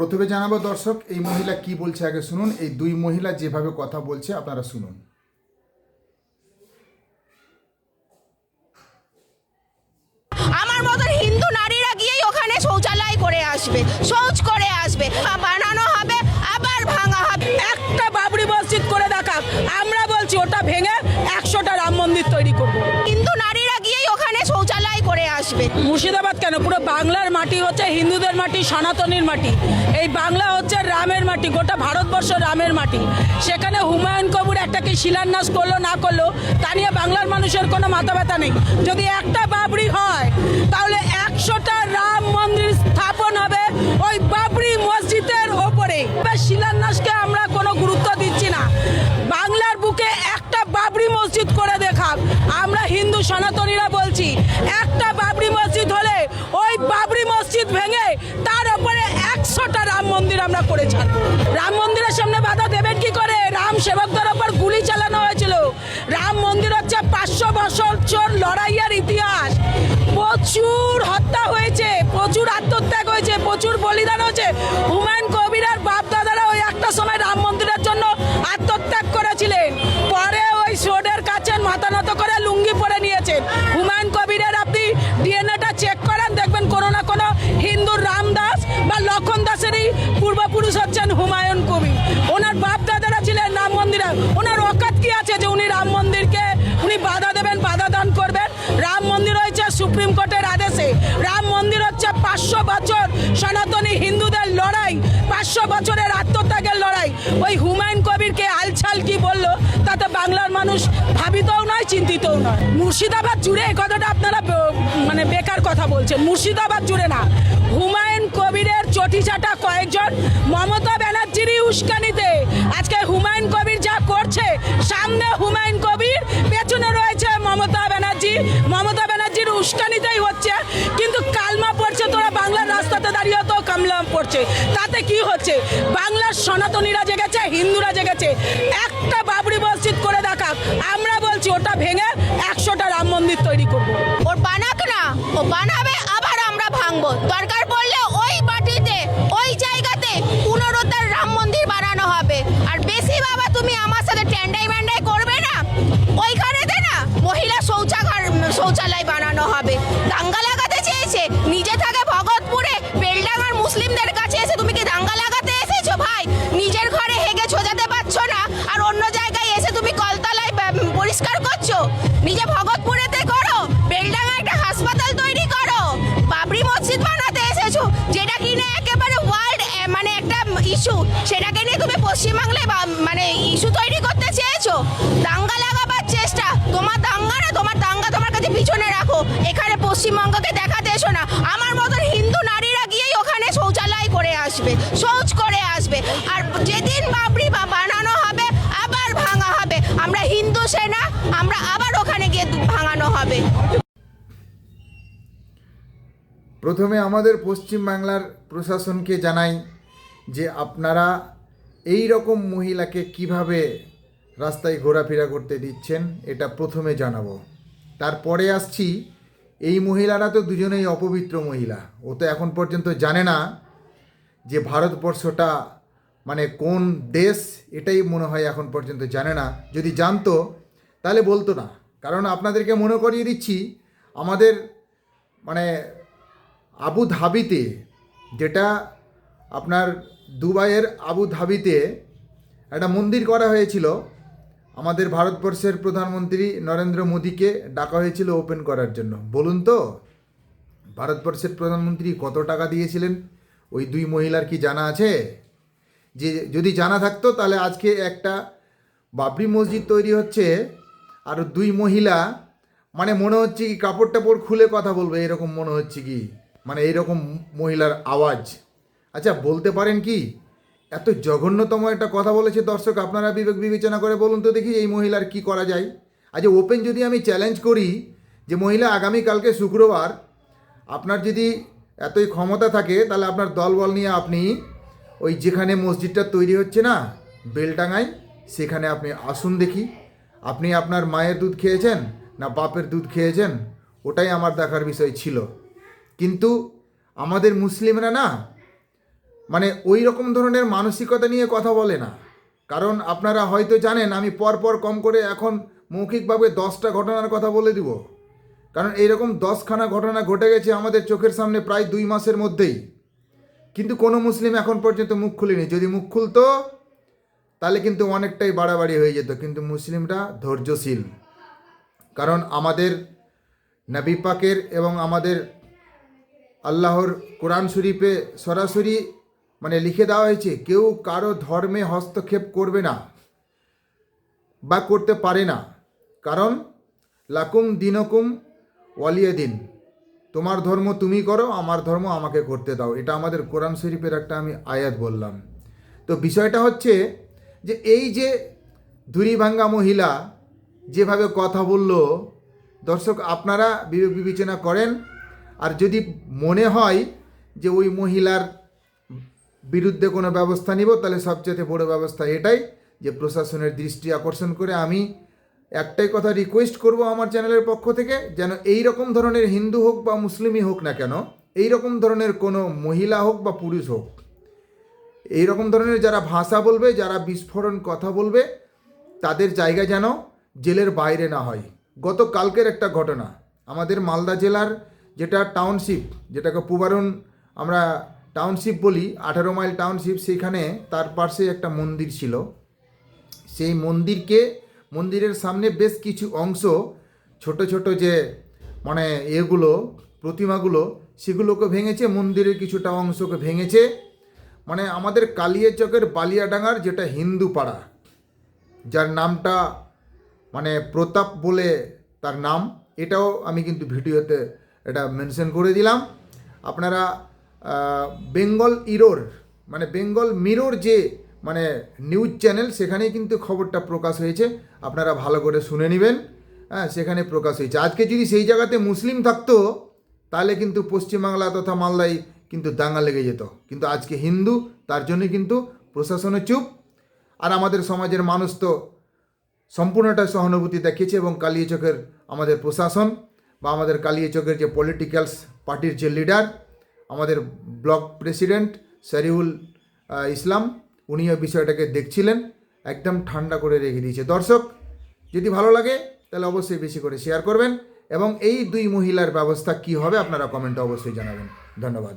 প্রথমে জানাব দর্শক, এই মহিলা কি বলছে আগে শুনুন। এই দুই মহিলা যেভাবে কথা বলছে, আপনারা শুনুন। আমার মতন হিন্দু নারীরা গিয়েই ওখানে শৌচালয় করে আসবে। কেন? পুরো বাংলার মাটি হচ্ছে হিন্দুদের মাটি, সনাতনীর মাটি। এই বাংলা হচ্ছে রামের মাটি, গোটা ভারতবর্ষ রামের মাটি। সেখানে হুমায়ুন কবুর একটা কি শিলান্যাস করল, না করল, তা নিয়ে বাংলার মানুষের কোনো মাথা ব্যথা নেই। যদি একটা বাবরি হয়, তাহলে একশোটা রাম করে ছাড়ব রাম মন্দিরের সামনে বাধা দেবেন কি করে? রাম সেবকদের ওপর গুলি চালানো হয়েছিল। রাম মন্দির হচ্ছে পাঁচশো বছর চোর লড়াইয়ের ইতিহাস। প্রচুর হত্যা হয়েছে, প্রচুর আত্মত্যাগ হয়েছে, প্রচুর বলিদান হয়েছে। হুমায়ুন কবিরের বাপ দাদারা ওই একটা সময় রাম মন্দিরের জন্য আত্মত্যাগ করেছিলেন। পরে ওই সোডের কাছে মাথা নত করে লুঙ্গি পরে নিয়েছেন। হয়েছে সুপ্রিম কোর্টের আদেশে। রাম মন্দির হচ্ছে পাঁচশো বছর সনাতনী হিন্দুদের লড়াই, পাঁচশো বছরের আত্মত্যাগের লড়াই। ওই হুমায়ুন কবিরকে আলছাল কি বলল তাতে বাংলার মানুষ ভাবিতও নয়, চিন্তিতও নয়। মুর্শিদাবাদ জুড়ে এই কথাটা আপনারা মানে বেকার কথা বলছেন। মুর্শিদাবাদ জুড়ে না। হুমায়ুন কবিরের চটিচাটা কয়েকজন, মমতা ব্যানার্জিরই উস্কানিতে। আজকে হুমায়ুন কবির যা করছে, সামনে হুমায়ুন কবির, পেছনে রয়েছে মমতা ব্যানার্জি। মমতা ব্যানার্জির উস্কানিতেই হচ্ছে, কিন্তু কালমা পড়ছে, তোরা বাংলার রাস্তাতে দাঁড়িয়ে তো কামলাম পড়ছে। তাতে কি হচ্ছে? বাংলার সনাতনীরা জেগেছে, হিন্দুরা জেগেছে। একটা বাবরি মসজিদ করে দেখা আমরা বলছি ওটা ভেঙে একশোটা রাম মন্দির তৈরি করব। ওর বানাক না, ও বানাবে শৌচালয় বানানো হবে। দাঙ্গা লাগাতে চেয়েছে। নিজে থাকে ভগতপুরে বেলডাঙ্গার মুসলিমদের কাছে এসে তুমি কি দাঙ্গা লাগাতে এসেছ ভাই? নিজের ঘরে হেগে ছোজাতে পারছ না? আর অন্য জায়গায় এসে তুমি কলতলায় পরিষ্কার করছ? নিজে ভগতপুরেতে পশ্চিমবঙ্গকে দেখাতে এসো না। আমার মতন হিন্দু নারীরা গিয়েই ওখানে শৌচালয় করে আসবে, শৌচ করে আসবে। আর যেদিন বাবরি বানানো হবে, আবার ভাঙা হবে। আমরা হিন্দু সেনা, আমরা আবার ওখানে গিয়ে ভাঙানো হবে। প্রথমে আমাদের পশ্চিম বাংলার প্রশাসনকে জানাই যে আপনারা এই রকম মহিলাকে কীভাবে রাস্তায় ঘোরাফেরা করতে দিচ্ছেন, এটা প্রথমে জানাব। তারপরে আসছি এই মহিলারা তো দুজনেই অপবিত্র মহিলা। ও তো এখন পর্যন্ত জানে না যে ভারতবর্ষটা মানে কোন দেশ, এটাই মনে হয় এখন পর্যন্ত জানে না। যদি জানতো, তাহলে বলতো না। কারণ আপনাদেরকে মনে করিয়ে দিচ্ছি, আমাদের মানে আবু ধাবিতে যেটা আপনার দুবাইয়ের আবু ধাবিতে একটা মন্দির করা হয়েছিল আমাদের ভারতবর্ষের প্রধানমন্ত্রী নরেন্দ্র মোদীকে ডাকা হয়েছিল ওপেন করার জন্য। বলুন তো, ভারতবর্ষের প্রধানমন্ত্রী কত টাকা দিয়েছিলেন? ওই দুই মহিলার কি জানা আছে? যে যদি জানা থাকতো, তাহলে আজকে একটা বাবরি মসজিদ তৈরি হচ্ছে, আর দুই মহিলা মানে মনে হচ্ছে কি কাপড় টাপড় খুলে কথা বলবে, এরকম মনে হচ্ছে কি? মানে এইরকম মহিলার আওয়াজ। আচ্ছা বলতে পারেন কি? এত জঘন্যতম একটা কথা বলেছে দর্শক, আপনারা বিবেক বিবেচনা করে বলুন তো দেখি এই মহিলার কি করা যায়। আজ ওপেন যদি আমি চ্যালেঞ্জ করি যে মহিলা আগামীকালকে শুক্রবার আপনার যদি এতই ক্ষমতা থাকে, তাহলে আপনার দলবল নিয়ে আপনি ওই যেখানে মসজিদটা তৈরি হচ্ছে না বেলটাঙায় সেখানে আপনি আসুন দেখি। আপনি আপনার মায়ের দুধ খেয়েছেন না বাপের দুধ খেয়েছেন? ওটাই আমার দেখার বিষয় ছিল। কিন্তু আমাদের মুসলিমরা না মানে ওই রকম ধরনের মানসিকতা নিয়ে কথা বলে না। কারণ আপনারা হয়তো জানেন, আমি পর পর কম করে এখন মৌখিকভাবে দশটা ঘটনার কথা বলে দিব। কারণ এইরকম দশখানা ঘটনা ঘটে গেছে আমাদের চোখের সামনে প্রায় দুই মাসের মধ্যেই। কিন্তু কোনো মুসলিম এখন পর্যন্ত মুখ খুলিনি। যদি মুখ খুলতো, তাহলে কিন্তু অনেকটাই বাড়াবাড়ি হয়ে যেত। কিন্তু মুসলিমরা ধৈর্যশীল। কারণ আমাদের নবী পাকের এবং আমাদের আল্লাহর কোরআন শরীফে সরাসরি মানে লিখে দেওয়া হয়েছে, কেউ কারও ধর্মে হস্তক্ষেপ করবে না বা করতে পারে না। কারণ, লাকুম দিনকুম ওয়ালিয়ে দিন তোমার ধর্ম তুমি করো, আমার ধর্ম আমাকে করতে দাও। এটা আমাদের কোরআন শরীফের একটা আমি আয়াত বললাম। তো বিষয়টা হচ্ছে যে এই যে ধুরিভাঙ্গা মহিলা যেভাবে কথা বলল, দর্শক আপনারা বিবেচনা করেন। আর যদি মনে হয় যে ওই মহিলার বিরুদ্ধে কোনো ব্যবস্থা নিব, তাহলে সবচেয়ে বড় ব্যবস্থা এটাই যে প্রশাসনের দৃষ্টি আকর্ষণ করে আমি একটাই কথা রিকোয়েস্ট করব আমার চ্যানেলের পক্ষ থেকে, যেন এই রকম ধরনের হিন্দু হোক বা মুসলিমই হোক না কেন এই রকম ধরনের কোনো মহিলা হোক বা পুরুষ হোক এই রকম ধরনের যারা ভাষা বলবে, যারা বিস্ফোরণ কথা বলবে, তাদের জায়গা যেন জেলের বাইরে না হয়। গত কালকের একটা ঘটনা, আমাদের মালদা জেলার যেটা টাউনশিপ যেটাকে পুবারন আমরা টাউনশিপ বলি, আঠারো মাইল টাউনশিপ, সেখানে তার পাশে একটা মন্দির ছিল। সেই মন্দিরকে, মন্দিরের সামনে বেশ কিছু অংশ, ছোট ছোট যে মানে এগুলো, প্রতিমাগুলো, সেগুলোকে ভেঙেছে, মন্দিরের কিছুটা অংশকে ভেঙেছে। মানে আমাদের কালিয়াচকের বালিয়াডাঙ্গার যেটা হিন্দু পাড়া যার নামটা মানে প্রতাপ বলে তার নাম, এটাও আমি কিন্তু ভিডিওতে এটা মেনশন করে দিলাম। আপনারা বেঙ্গল ইরোর মানে বেঙ্গল মিরোর যে মানে নিউজ চ্যানেল সেখানেই কিন্তু খবরটা প্রকাশ হয়েছে। আপনারা ভালো করে শুনে নেবেন। হ্যাঁ সেখানে প্রকাশ হয়েছে। আজকে যদি সেই জায়গাতে মুসলিম থাকতো, তাহলে কিন্তু পশ্চিমবাংলা তথা মালদায় কিন্তু দাঙ্গা লেগে যেত। কিন্তু আজকে হিন্দু, তার জন্য কিন্তু প্রশাসনও চুপ। আর আমাদের সমাজের মানুষ তো সম্পূর্ণটা সহানুভূতি দেখিয়েছে এবং কালিয়াচকের আমাদের প্রশাসন বা আমাদের কালিয়াচকের যে পলিটিক্যালস পার্টির যে লিডার আমাদের ব্লক প্রেসিডেন্ট সারিউল ইসলাম, উনি ওই বিষয়টাকে দেখছিলেন, একদম ঠান্ডা করে রেখে দিয়েছে। দর্শক, যদি ভালো লাগে, তাহলে অবশ্যই বেশি করে শেয়ার করবেন এবং এই দুই মহিলার ব্যবস্থা কি হবে আপনারা কমেন্টে অবশ্যই জানাবেন। ধন্যবাদ।